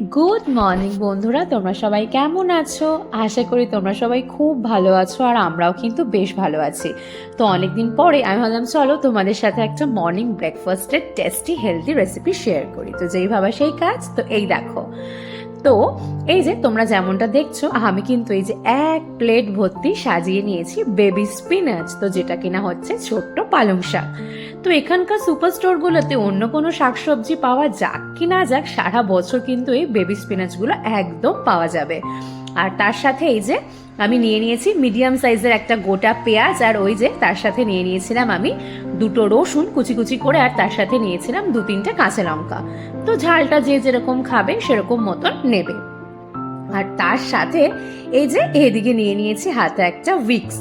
Good morning বন্ধুরা, তোমরা সবাই কেমন আছো? আশা করি তোমরা সবাই খুব ভালো আছো আর আমরাও কিন্তু বেশ ভালো আছি। তো অনেকদিন পরে আমি ভাবলাম, চলো তোমাদের সাথে একটা মর্নিং ব্রেকফাস্টের টেস্টি হেলদি রেসিপি শেয়ার করি। তো যেই ভাবা সেই কাজ, তো এই দেখো। তো এই যে তোমরা যেমনটা দেখছ, আমি কিন্তু এই যে এক প্লেট ভর্তি সাজিয়ে নিয়েছি বেবি স্পিনাচ, তো যেটা কিনা হচ্ছে ছোট্ট পালং শাক। তো এখানকার সুপার স্টোরগুলোতে অন্য কোনো শাকসবজি পাওয়া যাক কি না যাক, সারা বছর কিন্তু এই বেবি স্পিনাচগুলো একদম পাওয়া যাবে। আর তার সাথে এই যে আমি নিয়ে নিয়েছি মিডিয়াম সাইজের একটা গোটা পেঁয়াজ, আর ওই যে তার সাথে নিয়ে নিয়েছিলাম আমি দুটো রসুন কুচি কুচি করে আর তার সাথে নিয়েছিলাম দু তিনটে কাঁচা লঙ্কা। তো ঝালটা যে যেরকম খাবে সেরকম মতন নেবে। আর তার সাথে এই যে এদিকে নিয়ে নিয়েছি হাতে একটা উইক্স।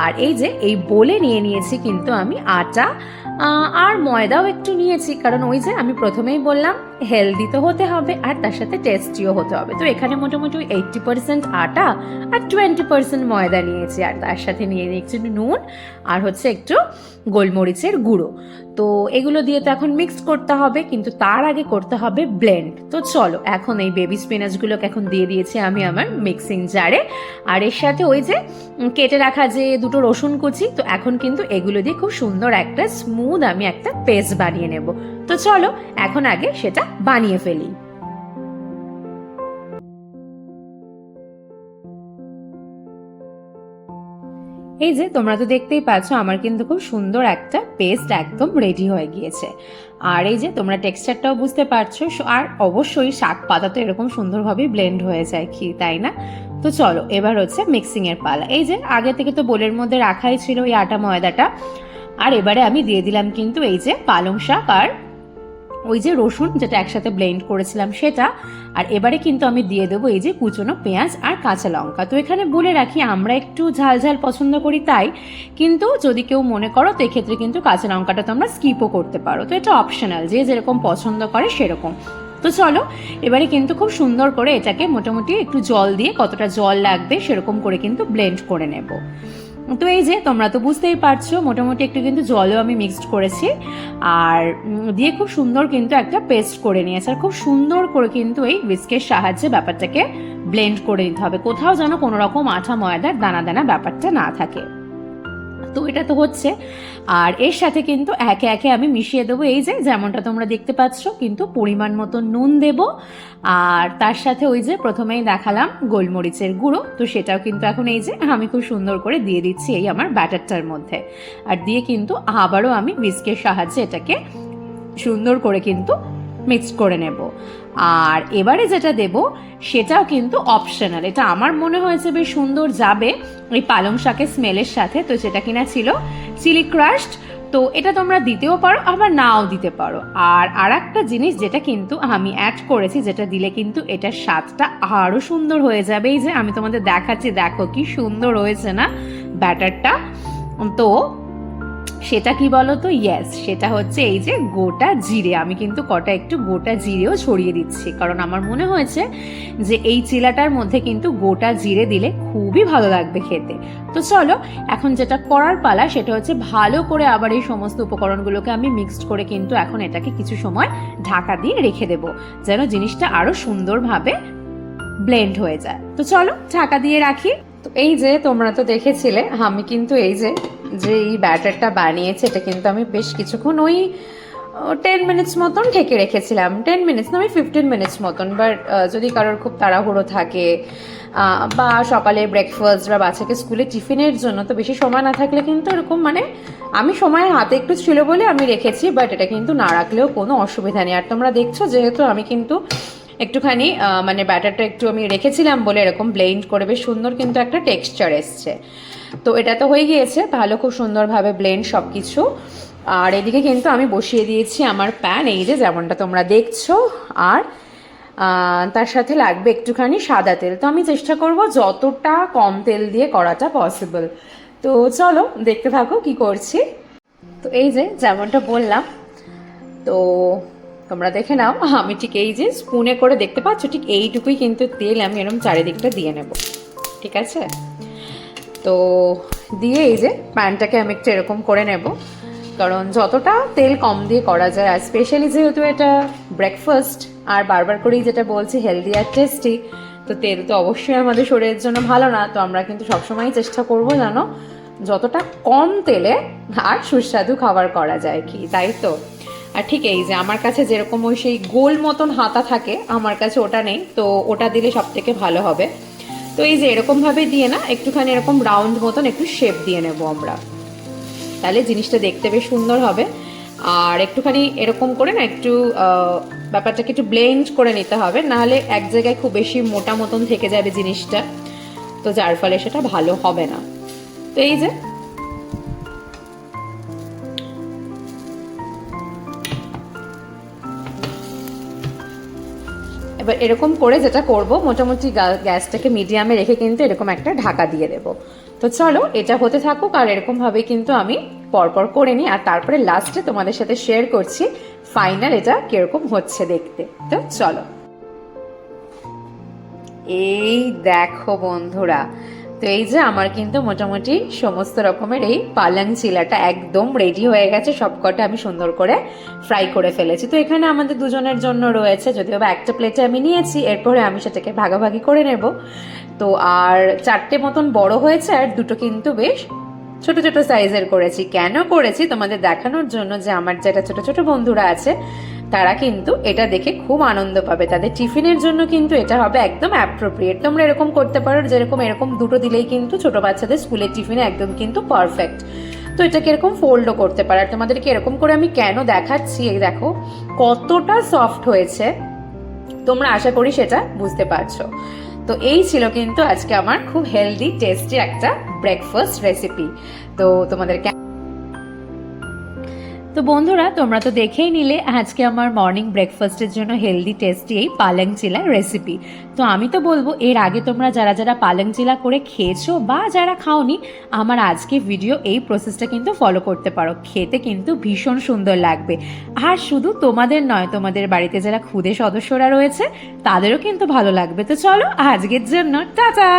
আর এই যে, এই বলে নিয়ে নিয়েছি কিন্তু আমি আটা আর ময়দাও একটু নিয়েছি। কারণ ওই যে, আমি প্রথমেই বললাম হেলদি তো হতে হবে আর তার সাথে টেস্টিও হতে হবে। তো এখানে মোটামুটি এইটটি পার্সেন্ট আটা আর টোয়েন্টি পার্সেন্ট ময়দা নিয়েছি আর তার সাথে নিয়ে নিয়েছি নুন আর হচ্ছে একটু গোলমরিচের গুঁড়ো। তো এগুলো দিয়ে তো এখন মিক্স করতে হবে, কিন্তু তার আগে করতে হবে ব্লেন্ড তো চলো, এখন এই বেবি স্পিনাচগুলোকে এখন দিয়ে দিয়েছি আমি আমার মিক্সিং জারে আর এর সাথে ওই যে কেটে রাখা যে দুটো রসুন কুচি, তো এখন কিন্তু এগুলো দিয়ে খুব সুন্দর একটা স্মুথ আমি একটা পেস্ট বানিয়ে নেব। তো চলো, এখন আগে সেটা বানিয়ে ফেলি। এই যে, তোমরা তো দেখতেই পাচ্ছ, আমার কিন্তু খুব সুন্দর একটা পেস্ট একদম রেডি হয়ে গিয়েছে। আর এই যে, তোমরা টেক্সচারটাও বুঝতে পারছ, আর অবশ্যই শাক পাতা তো এরকম সুন্দরভাবে ব্লেন্ড হয়ে যায় কি, তাই না? তো চলো, এবার হচ্ছে মিক্সিং এর পালা। এই যে, আগে থেকে তো বোলের মধ্যে রাখাই ছিল ওই আটা ময়দাটা। আর এবারে আমি দিয়ে দিলাম কিন্তু এই যে পালং শাক আর ওই যে রসুন যেটা একসাথে ব্লেন্ড করেছিলাম সেটা। আর এবারে কিন্তু আমি দিয়ে দেবো এই যে কুচনো পেঁয়াজ আর কাঁচা লঙ্কা। তো এখানে বলে রাখি, আমরা একটু ঝাল ঝাল পছন্দ করি তাই। কিন্তু যদি কেউ মনে করো তো এক্ষেত্রে কিন্তু কাঁচা লঙ্কাটা তোমরা স্কিপও করতে পারো। তো এটা অপশনাল যে যেরকম পছন্দ করে সেরকম। তো চলো, এবারে কিন্তু খুব সুন্দর করে এটাকে মোটামুটি একটু জল দিয়ে কতটা জল লাগবে সেরকম করে কিন্তু ব্লেন্ড করে নেব। তো এই যে তোমরা তো বুঝতেই পারছ, মোটামুটি একটু কিন্তু জলও আমি মিক্সড করেছি। আর দিয়ে খুব সুন্দর কিন্তু একটা পেস্ট করে নিয়েছে। আর খুব সুন্দর করে কিন্তু এই বিস্কের সাহায্যে ব্যাপারটাকে ব্লেন্ড করে নিতে হবে। কোথাও যেন কোনো রকম আঠা ময়দার দানা দানা ব্যাপারটা না থাকে। তো এটা তো হচ্ছে। আর এর সাথে কিন্তু একে একে আমি মিশিয়ে দেবো। এই যে যেমনটা তোমরা দেখতে পাচ্ছ, কিন্তু পরিমাণ মতো নুন দেব। আর তার সাথে ওই যে প্রথমেই দেখালাম গোলমরিচের গুঁড়ো। তো সেটাও কিন্তু এখন এই যে আমি খুব সুন্দর করে দিয়ে দিচ্ছি এই আমার ব্যাটারটার মধ্যে। আর দিয়ে কিন্তু আবারও আমি বিস্কের সাহায্যে এটাকে সুন্দর করে কিন্তু মিক্স করে নেব। আর এবারে যেটা দেব, সেটাও কিন্তু অপশনাল এটা আমার মনে হয়েছে বেশ সুন্দর যাবে ওই পালং শাকের স্মেলের সাথে। তো যেটা কিনা ছিল চিলি ক্রাস্ট তো এটা তোমরা দিতেও পারো, আবার নাও দিতে পারো। আর আর একটা জিনিস যেটা কিন্তু আমি অ্যাড করেছি, যেটা দিলে কিন্তু এটার স্বাদটা আরও সুন্দর হয়ে যাবে। এই যে আমি তোমাদের দেখাচ্ছি, দেখো কি সুন্দর হয়েছে না ব্যাটারটা। তো সেটা কি বলো তো ইয়েস সেটা হচ্ছে এই যে গোটা জিরে। আমি কিন্তু কটা একটু গোটা জিরেও ছড়িয়ে দিচ্ছি। কারণ আমার মনে হয়েছে যে এই চিলাটার মধ্যে কিন্তু গোটা জিরে দিলে খুবই ভালো লাগবে খেতে। তো চলো, এখন যেটা করার পালা সেটা হচ্ছে ভালো করে আবার এই সমস্ত উপকরণগুলোকে আমি মিক্সড করে কিন্তু এখন এটাকে কিছু সময় ঢাকা দিয়ে রেখে দেবো, যেন জিনিসটা আরও সুন্দরভাবে ব্লেন্ড হয়ে যায়। তো চলো, ঢাকা দিয়ে রাখি। তো এই যে তোমরা তো দেখেছিলে, আমি কিন্তু এই যে যে এই ব্যাটারটা বানিয়েছে, এটা কিন্তু আমি বেশ কিছুক্ষণ ওই টেন মিনিটস মতন ঢেকে রেখেছিলাম। টেন মিনিটস না, আমি ফিফটিন মিনিটস মতন বাট যদি কারোর খুব তাড়াহুড়ো থাকে বা সকালে ব্রেকফাস্ট বা বাচ্চাকে স্কুলে টিফিনের জন্য তো বেশি সময় না থাকলে কিন্তু এরকম মানে আমি সময় হাতে একটু ছিল বলে আমি রেখেছি বাট এটা কিন্তু না রাখলেও কোনো অসুবিধা নেই। আর তোমরা দেখছ, যেহেতু আমি কিন্তু একটুখানি মানে ব্যাটারটা একটু আমি রেখেছিলাম বলে এরকম ব্লেন্ড করে বেশ সুন্দর কিন্তু একটা টেক্সচার এসছে। তো এটা তো হয়ে গিয়েছে, ভালো খুব সুন্দরভাবে ব্লেন্ড সব কিছু আর এদিকে কিন্তু আমি বসিয়ে দিয়েছি আমার প্যান, এই যে যেমনটা তোমরা দেখছ। আর তার সাথে লাগবে একটুখানি সাদা তেল। তো আমি চেষ্টা করব যতটা কম তেল দিয়ে করাটা পসিবল তো চলো, দেখতে থাকো কি করছি। তো এই যে যেমনটা বললাম, তো তোমরা দেখে নাও, আমি ঠিক এই যে স্পুনে করে দেখতে পাচ্ছ, ঠিক এইটুকুই কিন্তু তেল আমি এরকম চারিদিকটা দিয়ে নেব। ঠিক আছে? তো দিয়ে এই যে প্যানটাকে আমি একটু এরকম করে নেব, কারণ যতটা তেল কম দিয়ে করা যায়, আর স্পেশালি যেহেতু এটা ব্রেকফাস্ট আর বারবার করেই যেটা বলছি হেলদি আর টেস্টি তো তেল তো অবশ্যই আমাদের শরীরের জন্য ভালো না, তো আমরা কিন্তু সবসময় চেষ্টা করব জানো যতটা কম তেলে আর সুস্বাদু খাবার করা যায় কি, তাই তো? আর ঠিক এই যে আমার কাছে যেরকম ওই সেই গোল মতন হাতা থাকে, আমার কাছে ওটা নেই, তো ওটা দিলে সব থেকে ভালো হবে। তো এই যে এরকমভাবে দিয়ে না, একটুখানি এরকম রাউন্ড মতন একটু শেপ দিয়ে নেব আমরা। তাহলে জিনিসটা দেখতে বেশ সুন্দর হবে। আর একটুখানি এরকম করে না একটু ব্যাপারটাকে একটু ব্লেন্ড করে নিতে হবে, নাহলে এক জায়গায় খুব বেশি মোটা মতন থেকে যাবে জিনিসটা। তো যার ফলে সেটা ভালো হবে না। তো এই যে এবার এরকম করে যেটা করব, মোটামুটি গ্যাসটাকে মিডিয়ামে রেখে কিন্তু এরকম একটা ঢাকা দিয়ে দেব। তো চলো, এটা হতে থাকুক আর এরকম ভাবে কিন্তু আমি পরপর করে নিই। আর তারপরে লাস্টে তোমাদের সাথে শেয়ার করছি ফাইনাল এটা কীরকম হচ্ছে দেখতে। তো চলো। এই দেখো বন্ধুরা তো এই যে আমার কিন্তু মোটামুটি সমস্ত রকমের এই পালং চিলাটা একদম রেডি হয়ে গেছে, সবকটা আমি সুন্দর করে ফ্রাই করে ফেলেছি। তো এখানে আমাদের দুজনের জন্য রয়েছে, যদিও বা একটা প্লেটে আমি নিয়েছি, এরপরে আমি সেটাকে ভাগাভাগি করে নেব। তো আর চারটে মতন বড় হয়েছে, আর দুটো কিন্তু বেশ ছোট ছোট সাইজের করেছি। কেন করেছি? তোমাদের দেখানোর জন্য যে আমার যেটা ছোট ছোট বন্ধুরা আছে তারা কিন্তু এটা দেখে খুব আনন্দ পাবে। তাদের টিফিনের জন্য কিন্তু এটা হবে একদম অ্যাপ্রোপ্রিয়েট তোমরা এরকম করতে পারো, যেরকম এরকম দুটো দিলেই কিন্তু ছোট বাচ্চাদের স্কুলের টিফিনে একদম কিন্তু পারফেক্ট তো এটাকে এরকম ফোল্ডও করতে পারে। আর তোমাদেরকে এরকম করে আমি কেন দেখাচ্ছি দেখো, কতটা সফট হয়েছে। তোমরা আশা করি সেটা বুঝতে পারছ। তো এই ছিল কিন্তু আজকে আমার খুব হেলদি টেস্টি একটা ব্রেকফাস্ট রেসিপি তো তোমাদের কে- তো বন্ধুরা, তোমরা তো দেখেই নিলে আজকে আমার মর্নিং ব্রেকফাস্টের জন্য হেলদি টেস্টি এই পালং চিলা রেসিপি তো আমি তো বলব, এর আগে তোমরা যারা যারা পালং চিলা করে খেয়েছো বা যারা খাওনি, আমার আজকে ভিডিও এই প্রসেসটা কিন্তু ফলো করতে পারো। খেতে কিন্তু ভীষণ সুন্দর লাগবে। আর শুধু তোমাদের নয়, তোমাদের বাড়িতে যারা ক্ষুদে সদস্যরা রয়েছে, তাদেরও কিন্তু ভালো লাগবে। তো চলো, আজকের জন্য, টাটা!